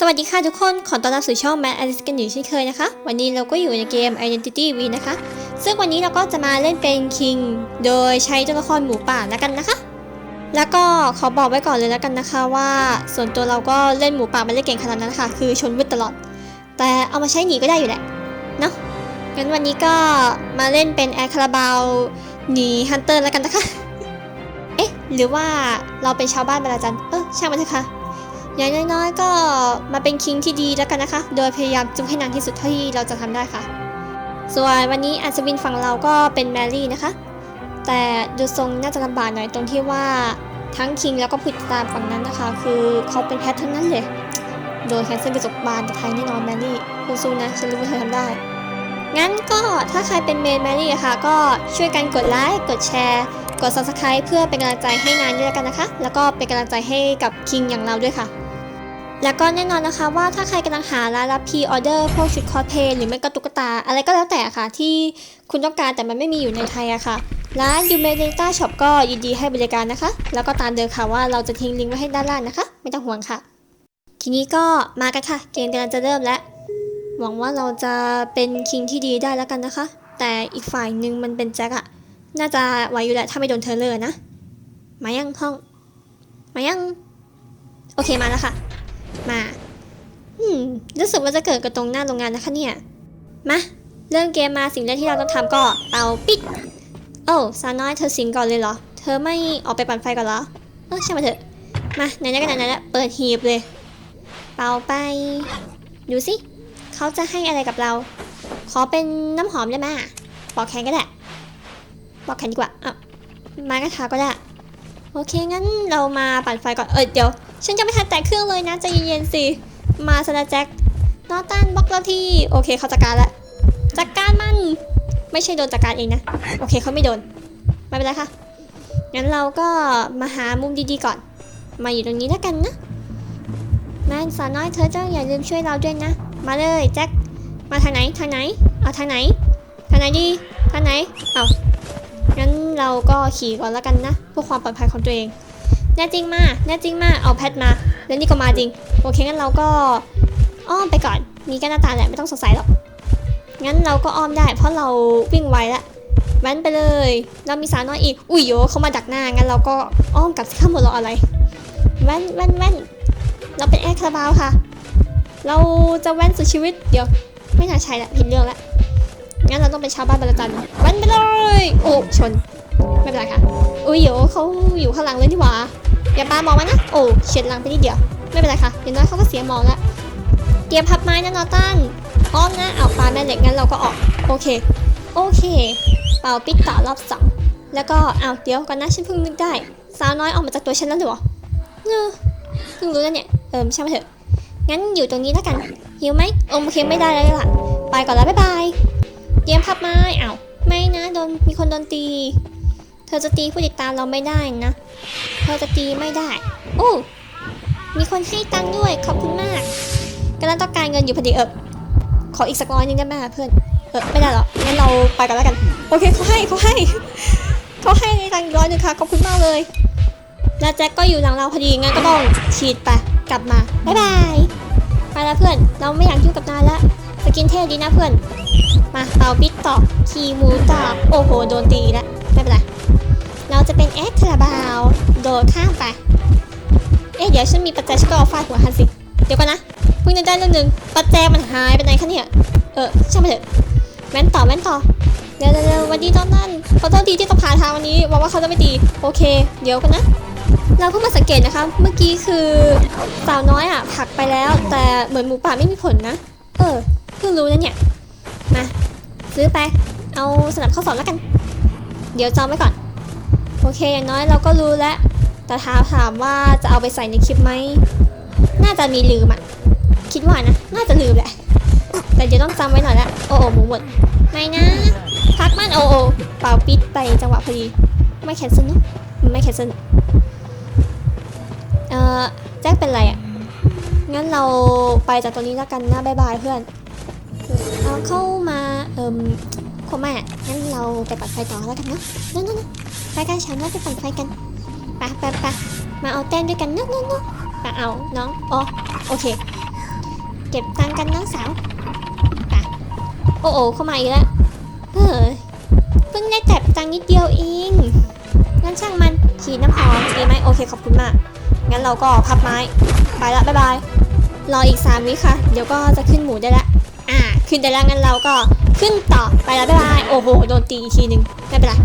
สวัสดีค่ะทุกคน ขอต้อนรับสู่ช่อง Mad Alice กันอยู่เช่นเคยนะคะ วันนี้เราก็อยู่ในเกม Identity V นะคะ ซึ่งวันนี้เราก็จะมาเล่นเป็น King โดยใช้ตัวละครหมูป่าแล้วกันนะคะ แล้วก็ขอบอกไว้ก่อนเลยแล้วกันนะคะว่า ส่วนตัวเราก็เล่นหมูป่าไม่ได้เก่งขนาดนั้นค่ะ คือชนวึดตลอด แต่เอามาใช้หนีก็ได้อยู่แหละ เนาะ งั้นวันนี้ก็มาเล่นเป็นแอร์คาราบาวหนีฮันเตอร์แล้วกันนะคะ เอ๊ะ หรือว่าเราเป็นชาวบ้านบาลาจัน เออช่างมันเถอะค่ะ อย่างน้อยๆ ก็มาเป็นคิงที่ดีแล้วกันนะคะ โดยพยายามจุกให้นานที่สุดเท่าที่เราจะทำได้ค่ะ ส่วนวันนี้อัศวินฝั่งเราก็เป็นแมรี่นะคะ แต่ดูทรงน่าจะลำบากหน่อยตรงที่ว่าทั้งคิงแล้วก็ผู้ติดตามฝั่งนั้นนะคะ คือเขาเป็นแพทเท่านั้นเลย โดยแคนเซิลกระจกบานจากไทยแน่นอนแมรี่คุณสู้นะฉันรู้ว่าเธอทำได้ งั้นก็ถ้าใครเป็นเมนแมรี่อะค่ะ ก็ช่วยกันกดไลค์กดแชร์กด subscribe เพื่อเป็นกำลังใจให้นานด้วยกันนะคะ แล้วก็เป็นกำลังใจให้กับคิงอย่างเราด้วยค่ะ แล้วก็แน่นอนนะคะว่าถ้าใครกำลังหาร้านรับพรีออเดอร์พวกชุดคอสเพลย์หรือไม่ก็ตุ๊กตา อะไรก็แล้วแต่ค่ะ ที่คุณต้องการแต่มันไม่มีอยู่ในไทยอะค่ะ ร้านยูเมเดต้าช็อปก็ยินดีให้บริการนะคะ แล้วก็ตามเดิมค่ะว่าเราจะทิ้งลิงก์ไว้ให้ด้านล่างนะคะ ไม่ต้องห่วงค่ะ ทีนี้ก็มากันค่ะ เกมกำลังจะเริ่มแล้วหวังว่าเราจะเป็นคิงที่ดีได้แล้วกันนะคะ แต่อีกฝ่ายหนึ่งมันเป็นแจ็คอะน่าจะไหวอยู่แหละถ้าไม่โดนเทอเลอร์นะมายังห้อง มายัง โอเคมาแล้วค่ะ มาอืมรู้สึกว่าจะเกิดกระตรงหน้าโรงงานนะคะเนี่ย มาเริ่มเกมมาสิ่งแรกที่เราต้องทำก็เป่าปิด โอ้ซาน้อยเธอสิงก่อนเลยเหรอ เธอไม่ออกไปปั่นไฟก่อนเหรอ เออช่างมาเถอะ มาไหนๆก็ไหนๆแล้วเปิดหีบเลย เป่าไป ดูสิเขาจะให้อะไรกับเรา ขอเป็นน้ำหอมได้ไหมปอกแขนก็ได้ปอกแขนดีกว่าอะไม้กระทาก็ได้ โอเคงั้นเรามาปั่นไฟก่อน เออเดี๋ยว ฉันจะไม่ทันแตะเครื่องเลยนะใจเย็นๆสิ มาสนะแจ็คนอตันบล็อกเราที่โอเคเขาจัดการแล้วจัดการมัน ไม่ใช่โดนจัดการเองนะ โอเคเขาไม่โดน ไม่เป็นไรค่ะ งั้นเราก็มาหามุมดีๆก่อน มาอยู่ตรงนี้แล้วกันนะแม่สาวน้อยเธอเจ้าอย่าลืมช่วยเราด้วยนะ มาเลยแจ็ค มาทางไหนทางไหน เอาทางไหน ทางไหนดี ทางไหน เอางั้นเราก็ขี่ก่อนแล้วกันนะเพื่อความปลอดภัยของตัวเอง แน่จริงมาแน่จริงมาเอาแพทมา แล้วนี่ก็มาจริง โอเคงั้นเราก็อ้อมไปก่อนมีแค่หน้าตาแหละไม่ต้องสงสัยหรอก งั้นเราก็อ้อมได้ เพราะเราวิ่งไวละแว้นไปเลย เรามีสาวน้อยอีก อุ้ยโยเขามาดักหน้า งั้นเราก็อ้อมกลับข้ามหมดรออะไร แว้นแว้นแว้นเราเป็นแอร์คาราบาวค่ะ เราจะแว้นสุดชีวิต เดี๋ยว ไม่น่าใช่ละผิดเรื่องละ งั้นเราต้องเป็นชาวบ้านบรรจันแว้นไปเลย โอ้ชน ไม่เป็นไรค่ะ อุ้ยเดี๋ยเขาอยู่ข้างหลังเลยที่หว่า อย่าปามองมันะ โอ้เฉียดหลังไปนิดเดียว ไม่เป็นไรค่ะอย่างน้อยเขาก็เสียมองแล้ว เตรียมพับไม้นะนอตันพร้อมนะเอาปาแม่เหล็กงั้นเราก็ออก โอเค โอเค เป่าปิดต่อรอบสองแล้วก็เอาเดี๋ยวก่อนนะฉันเพิ่งนึกได้ สาวน้อยออกมาจากตัวฉันแล้วหรอเนอะเพิ่งรู้แล้วเนี่ย เอิมช่างมันเถอะ งั้นอยู่ตรงนี้แล้วกัน หิวไหมโอมโอเคไม่ได้แล้วล่ะ ไปก่อนแล้วบ๊ายบาย เตรียมพับไม้เอาไม่นะโดนมีคนโดนตี เธอจะตีผู้ติดตามเราไม่ได้นะ เธอจะตีไม่ได้ โอ้ มีคนให้ตังค์ด้วย ขอบคุณมากกำลังต้องการเงินอยู่พอดีเออขออีกสักร้อยหนึงได้ไหมเพื่อน เออไม่ได้หรอก งั้นเราไปกันแล้วกัน โอเคเขาให้เขาให้เขาให้ตังค์ร้อยหนึงค่ะ ขอบคุณมากเลย แล้วแจ็คก็อยู่หลังเราพอดี งั้นก็ต้องฉีดไป กลับมา บ๊ายบาย ไปแล้วเพื่อน เราไม่อยากยุ่งกับนายละสกินเท่ดีนะเพื่อน มาเอาปิดต่อ คีมูต่อ โอ้โห โดนตีแล้วไม่เป็นไร เราจะเป็นแอคคาราบาวโดดข้ามไป เอ๊ะเดี๋ยวฉันมีปัจจัยฉันก็เอาฟาดหัวฮันสิ เดี๋ยวก่อนนะเพิ่งนึกได้เรื่องหนึงปัจจัยมันหายไปไหนคะเนี่ย เออช่างมันเถอะแว้นต่อแว้นต่อเดี๋ยวเดี๋ยววันดีตอนนั้นขอโทษทีที่ต้องผ่านทางวันนี้หวังว่าเขาจะไม่ตีโอเค เดี๋ยวกันนะ เราเพิ่งมาสังเกตนะคะ เมื่อกี้คือสาวน้อยอะผลักไปแล้ว แต่เหมือนหมูป่าไม่มีผลนะ เออเพิ่งรู้นะเนี่ย มา ซื้อไป เอาสนับข้อสอบแล้วกัน เดี๋ยวจองไว้ก่อน เคอย่างน้อยเราก็รู้แล้ว แต่ถาถามว่าจะเอาไปใส่ในคลิปไหม น่าจะมีลืมอะคิดว่านะ น่าจะลืมแหละ แต่เดี๋ยวต้องจำไว้หน่อยละโอ้โอหมูหมด ไม่นะ พักมันโอ้โอเป่าปิดไปจังหวะพอดี ไม่แคนเซิลนะไม่แคนเซิลเอ่อแจ็คเป็นไรอะงั้นเราไปจากตรงนี้แล้วกันนะบายบายเพื่อนเอาเข้ามา เอิ่มคงไม่ะงั้นเราไปปัดไฟต่อแล้วกันเนาะนั่นๆๆ ไปกันฉันว่าไปปัดไฟกันปไปไปมาเอาแต้มด้วยกันเนาะเนาะเนาะไปเอาน้องอ๋อโอเค เก็บตังค์กันน้องสาวไปโอ้โอเข้ามาอีกแล้วเฮ้ยเพิ่งได้แต่ตังค์นิดเดียวเองงั้นช่างมันฉีดน้ำหอมดีไหมโอเคขอบคุณมากงั้นเราก็พับไม้ไปละบ๊ายบายรออีก3วิค่ะ เดี๋ยวก็จะขึ้นหมูได้ละอ่าขึ้นได้แล้วงั้นเราก็ขึ้นต่อไปละบ๊ายบายโอ้โหโดนตีอีกทีหนึ่งไม่เป็นไร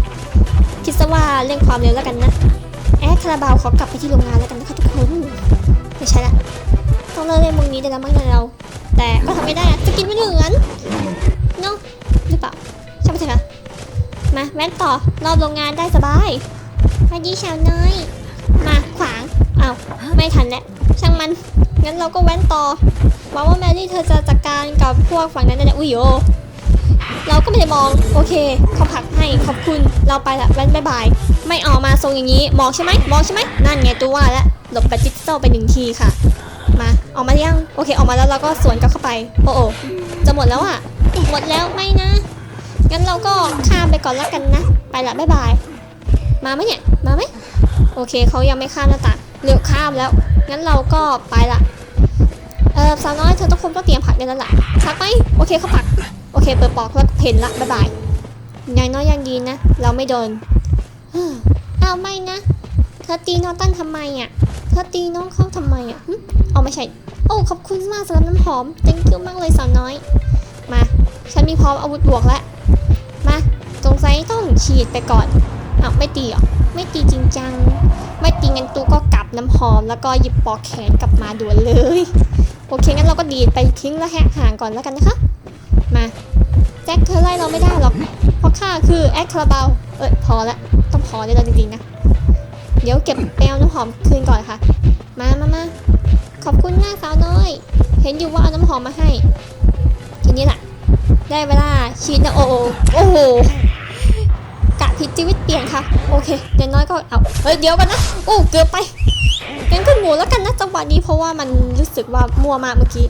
ดซะว่าเร่งความเร็วแล้วกันนะ แอดคาราบาวขอกลับไปที่โรงงานแล้วกันนะคะทุกคน ไม่ใช่ละต้องเลิกเล่นมึงนี้ได้แล้วมั้งเนี่ยเรา แต่ก็ทำไม่ได้อะจะกินไม่เหมือนเนาะหรือเปล่าใช่ไหมใช่ไหมมาแว้นต่อรอบโรงงานได้สบายสวัสดีชาวน้อยมาขวางเอาไม่ทันแล้วช่างมันงั้นเราก็แว้นต่อหวังว่าแมรี่เธอจะจัดการกับพวกฝั่งนั้นได้แน่อุ้ยโย เราก็ไม่ได้มอง โอเคเขาผลักให้ขอบคุณ เราไปละแว้นบายบาย ไม่ออกมาทรงอย่างนี้ มองใช่ไหมมองใช่ไหมนั่นไงตัวว่าแล้วหลบกับจิตโตไปหนึ่งทีค่ะ มาออกมายัง โอเค ออกมาแล้วเราก็สวนกลับเข้าไป โอ้โอจะหมดแล้วอะ หมดแล้วไม่นะ งั้นเราก็ข้ามไปก่อนแล้วกันนะ ไปละบ๊ายบาย มาไหมเนี่ย มาไหม โอเคเขายังไม่ข้ามหน้าต่างเร็วข้ามแล้ว งั้นเราก็ไปละ เออสาวน้อยเธอต้องคงต้องเตรียมผักได้แล้วล่ะผักไหมโอเคเขาผัก โอเค เปิดปอกแล้วเห็นละบ๊ายบายย่างน้อยยังดีนะ เราไม่โดนเฮ้าไม่นะเธอตีน้องตั้นทำไมอะเธอตีน้องเขาทำไมอะเอาไม่ใช่โอ้ขอบคุณมากสำหรับน้ำหอม thank you มากเลยสาวน้อย มา ฉันมีพร้อมอาวุธบวกแล้วมาสงสัยต้องฉีดไปก่อนอ้าวไม่ตีหรอไม่ตีจริงจัง ไม่ตีงั้นตูก็กลับน้ำหอม แล้วก็หยิบปอกแขนกลับมาด่วนเลย โอเคงั้นเราก็ดีดไปทิ้งแล้วแหกห่างก่อนแล้วกันนะคะ มาแจ็คเธอไล่เราไม่ได้หรอก เพราะข้าคือแอคคาราบาลเอ้ยพอละต้องพอได้แล้วจริงๆนะ เดี๋ยวเก็บแปลวน้ำหอมคืนก่อนค่ะ มามามาขอบคุณมากสาวน้อย เห็นอยู่ว่าเอาน้ำหอมมาให้ ทีนี้แหละได้เวลาฉีดนะโอ้โหโอ้โหกะผิดชีวิตเปลี่ยนค่ะ โอเคเดี๋ยวน้อยก็เอาเฮ้ยเดี๋ยวกันนะโอ้เกือบไปงั้นขึ้นหมูแล้วกันนะจังหวะนี้เพราะว่ามันรู้สึกว่ามัวมากเมื่อกี้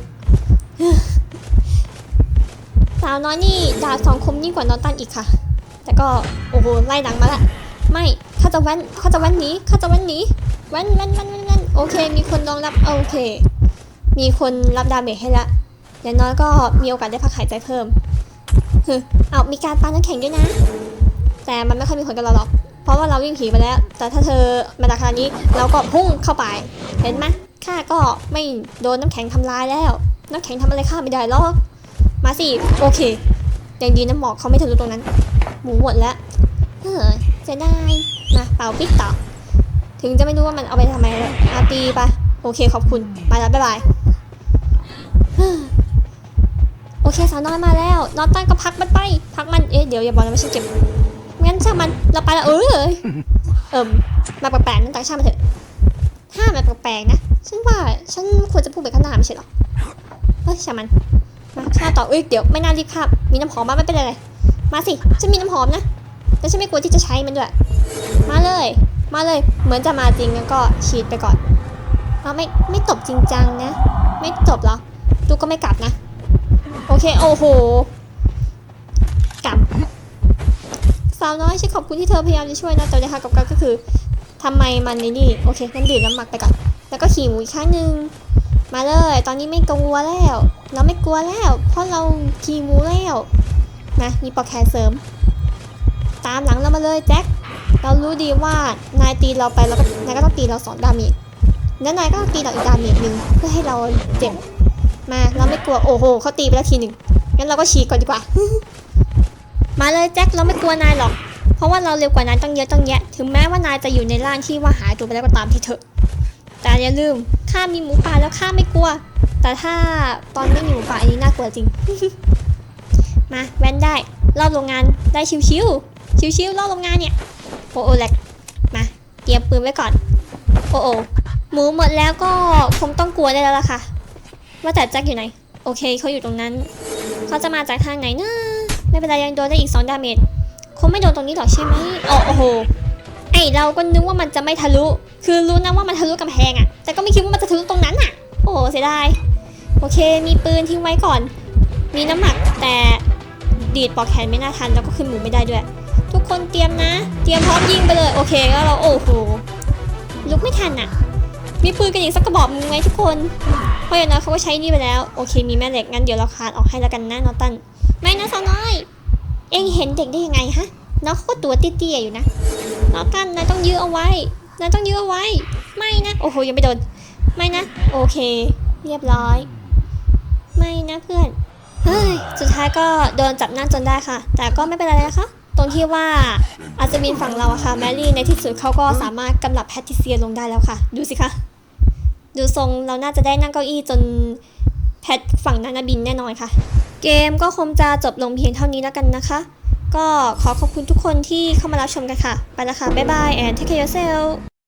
สาวน้อยนี่ดาบสองคมยิ่งกว่านอนตันอีกค่ะ แต่ก็โอ้โหไล่หลังมาละ ไม่ข้าจะแว้นข้าจะแว้นหนีข้าจะแว้นหนีแว้นแว้นแว้นแว้นแว้นโอเค มีคนรองรับโอเค มีคนรับดาเมจให้ละอย่างน้อยก็มีโอกาสได้พักหายใจเพิ่มฮึเอามีการปาน้ำแข็งด้วยนะ แต่มันไม่ค่อยมีผลกับเราหรอก เพราะว่าเราวิ่งผีไปแล้ว แต่ถ้าเธอมาดักขานี้เราก็พุ่งเข้าไป เห็นไหมข้าก็ไม่โดนน้ำแข็งทำลายแล้ว น้ำแข็งทำอะไรข้าไม่ได้หรอก มาสิ โอเคอยังดีนะหมอกเขาไม่ทะลุตรงนั้น หมูหมดแล้วเฮ้ยจะได้ มาเป่าปิดต่อถึงจะไม่รู้ว่ามันเอาไปทำไมเลยอาตีไปโอเคขอบคุณ ไปแล้วบ๊ายบาย โอเคสาวน้อยมาแล้วนอนตั้งก็พักมันไป พักมัน เอ๊ะเดี๋ยวอย่าบอกนะว่าฉันเจ็บ งั้นช่างมัน เราไปละเออเอิมมาแปลกๆนั่นต่างช่างมันเถอะ ถ้ามันแปลกๆนะ ฉันว่า ฉันควรจะพูดไปข้างหน้าไม่ใช่หรอ เฮ้ยช่างมัน ฆ่าต่อเอ้ยเดี๋ยวไม่น่ารีบฆ่ามีน้ำหอมบ้างไม่เป็นไรมาสิฉันมีน้ำหอมนะแต่ฉันไม่กลัวที่จะใช้มันด้วยมาเลย มาเลย เหมือนจะมาจริงงั้นก็ฉีดไปก่อนเอาไม่ไม่ตบจริงจังนะ ไม่จบหรอตูก็ไม่กลับนะ โอเคโอ้โหกลับสาวน้อยฉันขอบคุณที่เธอพยายามจะช่วยนะแต่ในทางกับกันก็คือทำไมมันในนี่โอเคงั้นดื่มน้ำหมักไปก่อนแล้วก็ขี่หมูอีกครั้งหนึ่ง มาเลย ตอนนี้ไม่กลัวแล้ว เราไม่กลัวแล้ว เพราะเราขี่มูแล้วนะมีปอกแขนเสริม ตามหลังเรามาเลยแจ็ค เรารู้ดีว่านายตีเราไปแล้วก็นายก็ต้องตีเราสองดาเมจแล้วนายก็ต้องตีเราอีกดาเมจหนึ่งเพื่อให้เราเจ็บ มาเราไม่กลัว โอ้โหเขาตีไปแล้วทีหนึ่งงั้นเราก็ฉีกก่อนดีกว่า มาเลยแจ็คเราไม่กลัวนายหรอก เพราะว่าเราเร็วกว่านายตั้งเยอะตั้งแยะ ถึงแม้ว่านายจะอยู่ในร่างที่ว่าหายตัวไปแล้วก็ตามที่เถอะ แต่อย่าลืม ข้ามีหมูป่าแล้วข้าไม่กลัว แต่ถ้าตอนไม่มีหมูป่าอันนี้น่ากลัวจริง มาแว้นได้รอบโรงงานได้ชิวๆชิวๆรอบโรงงานเนี่ยโอโอแลกมาเตรียมปืนไว้ก่อน โอโอหมูหมดแล้วก็คงต้องกลัวได้แล้วล่ะค่ะ ว่าแต่แจ็คอยู่ไหน โอเคเขาอยู่ตรงนั้น เขาจะมาจากทางไหนนะไม่เป็นไรยังโดนได้อีก 2 ดาเมจคงไม่โดนตรงนี้หรอกใช่ไหมโอ้โห ไอเราก็นึกว่ามันจะไม่ทะลุ คือรู้นะว่ามันทะลุกำแพงอะแต่ก็ไม่คิดว่ามันจะทะลุตรงนั้นอะโอ้โหเสียดาย โอเค มีปืนทิ้งไว้ก่อน มีน้ำหมักแต่ดีดปอกแขนไม่น่าทันแล้วก็ขึ้นหมูไม่ได้ด้วย ทุกคนเตรียมนะ เตรียมพร้อมยิงไปเลย โอเคแล้วเราโอ้โห ลุกไม่ทันอะมีปืนกันอีกสักกระบอกมึงไหมทุกคน เพราะอย่างน้อยเขาก็ใช้นี่ไปแล้ว โอเค มีแม่เหล็กงั้นเดี๋ยวเราคานออกให้แล้วกันนะนอตัน ไม่นะสาวน้อย เอ็งเห็นเด็กได้ยังไงฮะ น้องเขาก็ตัวเตี้ยๆอยู่นะนอตันนายต้องยื้อเอาไว้นายต้องยื้อเอาไว้ ไม่นะโอ้โหยังไม่โดนไม่นะ โอเค เรียบร้อย ไม่นะเพื่อนเฮ้ยสุดท้ายก็โดนจับหน้าจนได้ค่ะ แต่ก็ไม่เป็นไรนะคะตรงที่ว่าอาจจะมีฝั่งเราอะค่ะแมรี่ในที่สุดเขาก็สามารถกำลับแพทิเซียลงได้แล้วค่ะ ดูสิคะดูทรงเราน่าจะได้นั่งเก้าอี้จนแพทฝั่งนั้นบินแน่นอนค่ะ เกมก็คงจะจบลงเพียงเท่านี้แล้วกันนะคะ ก็ขอขอบคุณทุกคนที่เข้ามารับชมกันค่ะ ไปแล้วค่ะ บ๊ายบาย แอนเทคเคอร์เซล